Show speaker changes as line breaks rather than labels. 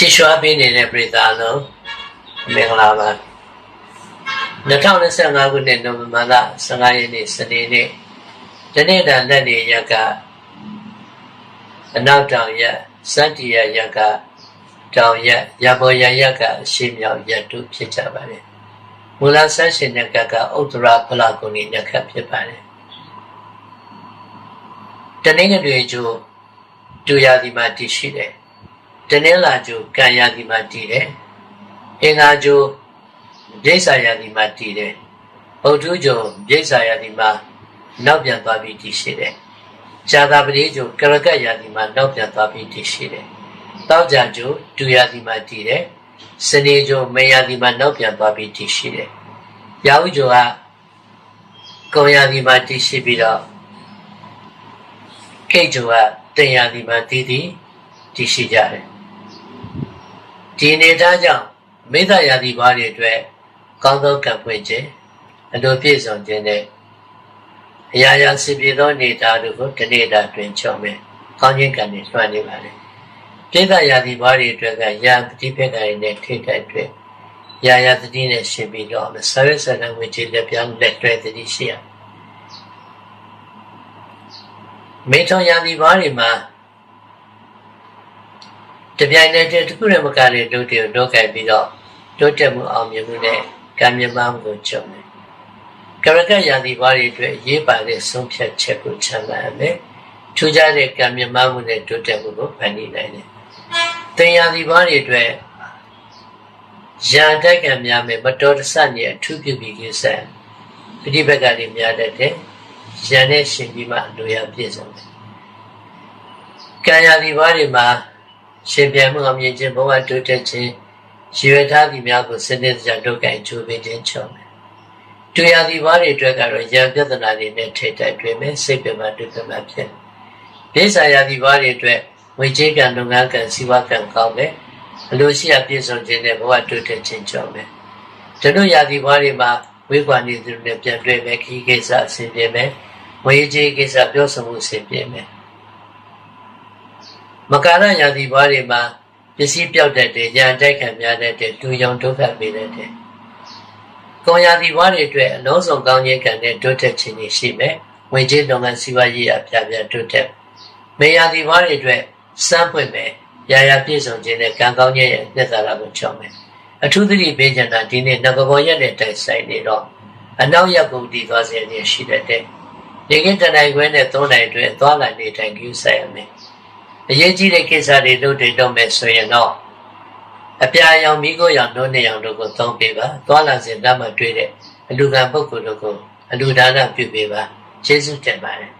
ချစ်ရွှာပေးနေတဲ့ပြည်သားလုံးမင်္ဂလာပါ2025ခုနှစ်နိုဝင်ဘာလ15ရက်နေ့စနေနေ့တနေ့တာလက်နေရက်ကအနောက်တောင်ရက်စတ္တိယရက်ကတောင်ရက်ရဘောရရက်ကအရှိမြောက်ရက်တို့ဖြစ်ကြပါတယ်မူလဆန်းရှင်ညက်ကကဥတ္တရာဖလာကုဏီညက်ကဖြစ်ပါတယ်တနင်္ဂနွေကျိုးတူရာဒီမှာတည်ရှိတယ် တနင်္လာကျိုးကံရာဒီမှာတည်တယ်အင်္ဂါကျိုးဒိဋ္ဌာရာဒီမှာတည်တယ်ဗုဒ္ဓကျိုးဒိဋ္ဌာရာဒီမှာနောက်ပြန်သွားပြီးတည်ရှိတယ်ဇာတာပတိကျိုးကရကတ်ရာဒီမှာနောက်ပြန်သွားပြီးတည်ရှိတယ်တောက်ကြကျိုးတူရာဒီမှာတည်တယ်စနေကျိုးမေရာဒီမှာနောက်ပြန်သွားပြီးတည်ရှိတယ်ရာဟုကျိုးကကုံရာဒီမှာတည်ရှိပြီးတော့ကိတ်ကျိုးကတင်ရာဒီမှာတည်တည်တည်ရှိကြတယ် ဒီအနေထားကြောင့်မိသရာဒီဘာတွေအတွက်ကောင်းသောကံဖွင့်ခြင်းအလိုပြည့်စုံခြင်းနဲ့အရာရာစီပြေသောအနေထားတို့ကိုတနေ့တာတွင်ချုံမယ်ကောင်းခြင်းကံတွေလွှမ်းနေပါလေပြိဿရာဒီဘာတွေအတွက်ကရာပฏิပက္ခတွေနဲ့ထိတ်တဲ့အတွက်ရာရာတတိနဲ့ရှင်ပြီးတော့ဆရဆနဝိချေလက်ပြောင်းလက်တွဲတတိရှိရမေထုံရာဒီဘာတွေမှာ တပြိုင်တည်းတည်းတစ်ခုနဲ့မကတဲ့ဒုတိယဒုက္ခပြီးတော့တိုးတက်မှုအောင်မြင်မှုနဲ့ကံမြမမှုကိုကြုံတယ်ကရကရာသီဘာတွေအတွက်ရေးပါတဲ့ဆုံးဖြတ်ချက်ကိုချမှတ်ရမယ်ထူးခြားတဲ့ကံမြမမှုနဲ့တိုးတက်မှုကိုဖန်တီးနိုင်တယ်တင်ရာသီဘာတွေအတွက်ရန်တက်ကံများမယ်မတော်တဆနဲ့အထူးပြုပြီးကိစ္စပฏิဘက်ကတွေများတတ်တယ်ရန်နဲ့ရှင်ပြီးမှလိုရပြည့်စုံတယ်ကံရာသီဘာတွေမှာ ရှင်ပြန်မှုအမြင်ချင်းဘဝတိုးတက်ခြင်းရည်ရွယ်ထားသည့်များကိုစနစ်တကျဒုက္ခအကျိုးပေးခြင်းချုံတယ်။တွေ့ရသည့်ဘာတွေအတွက်ကတော့ရံပြဿနာတွေနဲ့ထိတ်တိုက်တွေ့မယ်စိတ်ပြမဒုက္ခမဖြစ်။ဒေသရာသည့်ဘာတွေအတွက်ဝေချေကံလုပ်ငန်းကံစီဝကံကောင်းတယ်။အလိုရှိအပြည့်စုံခြင်းနဲ့ဘဝတိုးတက်ခြင်းချုံတယ်။တို့ရာသည့်ဘာတွေမှာဝိကွာနေသူတွေနဲ့ပြန်တွေ့မယ်ခီးကိစ္စအဆင်ပြေမယ်။ဝေချေကိစ္စပြောဆိုမှုအဆင်ပြေမယ်။ မကာရရာသီဘာတွေမှာပစ္စည်းပြောက်တတ်တယ်၊ရန်တိုက်ခံများတတ်တယ်၊လူရောင်ဒုက္ခပေးတတ်တယ်။ကောရာသီဘာတွေအတွက်အလုံးစုံကောင်းခြင်းကံနဲ့တိုးတက်ခြင်းတွေရှိမယ်။ဝင်ကြီးလုပ်ငန်းစီးပွားရေးအပြပြတိုးတက်။မေရာသီဘာတွေအတွက်စမ်းပွင့်မယ်။ရာရာပြည့်စုံခြင်းနဲ့ကံကောင်းခြင်းရဲ့သက်သာတာကိုချောင်းမယ်။အထူးသဖြင့်ပေးချင်တာဒီနေ့ငကဘောရက်နဲ့တိုက်ဆိုင်နေတော့အနောက်ရက်ကုန်တည်သွားစေခြင်းရှိတတ်တယ်။ဒီကိတနိုင်ခွဲနဲ့သုံးနိုင်အတွက်သွားလာနေတိုင်းကျူးဆိုင်ရမယ်။ အရေးကြီးတဲ့ကိစ္စတွေလုပ်တွေလုပ်မယ်ဆိုရင်တော့အပြာရောင်မိကိုရောင်တို့နှစ်ရောင်တို့ကိုသုံးပေးပါသွားလာစဉ်တတ်မှတွေ့တဲ့အလူကံပုဂ္ဂိုလ်တို့ကိုအလူဒါနပြုပေးပါကျေးဇူးတင်ပါတယ်